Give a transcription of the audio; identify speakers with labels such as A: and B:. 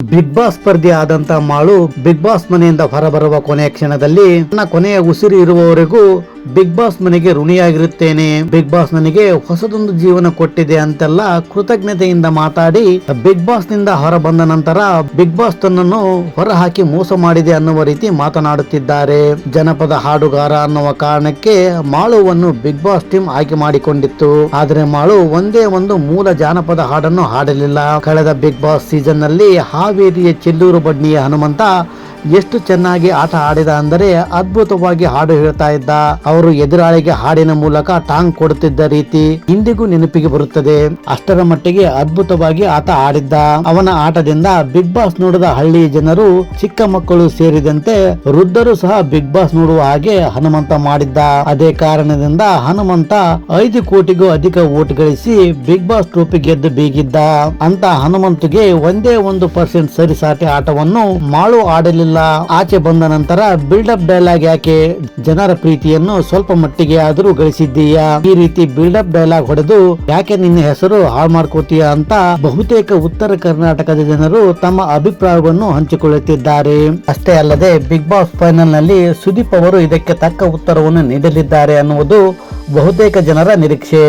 A: Big boss ಸ್ಪರ್ಧಿ ಆದಂತ Malu big boss ಮನೆಯಿಂದ ಹೊರಬರುವ ಕೊನೆಯ ಕ್ಷಣದಲ್ಲಿ ತನ್ನ ಕೊನೆಯ ಉಸಿರು ಇರುವವರೆಗೂ ಬಿಗ್ ಬಾಸ್ ಮನೆಗೆ ಋಣಿಯಾಗಿರುತ್ತೇನೆ. ಬಿಗ್ ಬಾಸ್ ನನಗೆ ಹೊಸದೊಂದು ಜೀವನ ಕೊಟ್ಟಿದೆ ಅಂತೆಲ್ಲ ಕೃತಜ್ಞತೆಯಿಂದ ಮಾತಾಡಿ, ಬಿಗ್ ಬಾಸ್ನಿಂದ ಹೊರ ಬಂದ ನಂತರ ಬಿಗ್ ಬಾಸ್ ತನ್ನನ್ನು ಹೊರಹಾಕಿ ಮೋಸ ಮಾಡಿದೆ ಅನ್ನುವ ರೀತಿ ಮಾತನಾಡುತ್ತಿದ್ದಾರೆ. ಜನಪದ ಹಾಡುಗಾರ ಅನ್ನುವ ಕಾರಣಕ್ಕೆ ಮಾಳುವನ್ನು ಬಿಗ್ ಬಾಸ್ ಟೀಮ್ ಆಯ್ಕೆ ಮಾಡಿಕೊಂಡಿತ್ತು. ಆದರೆ ಮಾಳು ಒಂದೇ ಒಂದು ಮೂಲ ಜಾನಪದ ಹಾಡನ್ನು ಹಾಡಲಿಲ್ಲ. ಕಳೆದ ಬಿಗ್ ಬಾಸ್ ಸೀಸನ್ನಲ್ಲಿ ಹಾವೇರಿಯ ಚೆಲ್ಲೂರು ಬಡ್ನಿಯ ಹನುಮಂತ ಎಷ್ಟು ಚೆನ್ನಾಗಿ ಆಟ ಆಡಿದ ಅಂದರೆ ಅದ್ಭುತವಾಗಿ ಹಾಡು ಹೇಳ್ತಾ ಇದ್ದ. ಅವರು ಎದುರಾಳಿಗೆ ಹಾಡಿನ ಮೂಲಕ ಟಾಂಗ್ ಕೊಡುತ್ತಿದ್ದ ರೀತಿ ಇಂದಿಗೂ ನೆನಪಿಗೆ ಬರುತ್ತದೆ. ಅಷ್ಟರ ಮಟ್ಟಿಗೆ ಅದ್ಭುತವಾಗಿ ಆತ ಆಡಿದ್ದ. ಅವನ ಆಟದಿಂದ ಬಿಗ್ ಬಾಸ್ ನೋಡಿದ ಹಳ್ಳಿ ಜನರು, ಚಿಕ್ಕ ಮಕ್ಕಳು ಸೇರಿದಂತೆ ವೃದ್ಧರು ಸಹ ಬಿಗ್ ಬಾಸ್ ನೋಡುವ ಹಾಗೆ ಹನುಮಂತ ಮಾಡಿದ್ದ. ಅದೇ ಕಾರಣದಿಂದ ಹನುಮಂತ ಐದು ಕೋಟಿಗೂ ಅಧಿಕ ಓಟ್ ಗಳಿಸಿ ಬಿಗ್ ಬಾಸ್ ಟ್ರೋಫಿ ಗೆದ್ದು ಬೀಗಿದ್ದ. ಅಂತ ಹನುಮಂತಗೆ ಒಂದೇ ಒಂದು ಪರ್ಸೆಂಟ್ ಸರಿಸಾಟಿ ಆಟವನ್ನು ಮಾಳು ಆಡಲಿಲ್ಲ ಆಚೆ ಬಂದ ನಂತರ ಬಿಲ್ಡ್ ಅಪ್ ಡೈಲಾಗ್ ಯಾಕೆ ಜನರ ಪ್ರೀತಿಯನ್ನು ಸ್ವಲ್ಪ ಮಟ್ಟಿಗೆ ಆದರೂ ಗಳಿಸಿದ್ದೀಯಾ ಈ ರೀತಿ ಬಿಲ್ಡ್ ಅಪ್ ಡೈಲಾಗ್ ಹೊಡೆದು ಯಾಕೆ ನಿನ್ನ ಹೆಸರು ಹಾಳು ಮಾಡ್ಕೋತೀಯ ಅಂತ ಬಹುತೇಕ ಉತ್ತರ ಕರ್ನಾಟಕದ ಜನರು ತಮ್ಮ ಅಭಿಪ್ರಾಯವನ್ನು ಹಂಚಿಕೊಳ್ಳುತ್ತಿದ್ದಾರೆ. ಅಷ್ಟೇ ಅಲ್ಲದೆ ಬಿಗ್ ಬಾಸ್ ಫೈನಲ್ನಲ್ಲಿ ಸುದೀಪ್ ಅವರು ಇದಕ್ಕೆ ತಕ್ಕ ಉತ್ತರವನ್ನು ನೀಡಲಿದ್ದಾರೆ ಅನ್ನುವುದು ಬಹುತೇಕ ಜನರ ನಿರೀಕ್ಷೆ.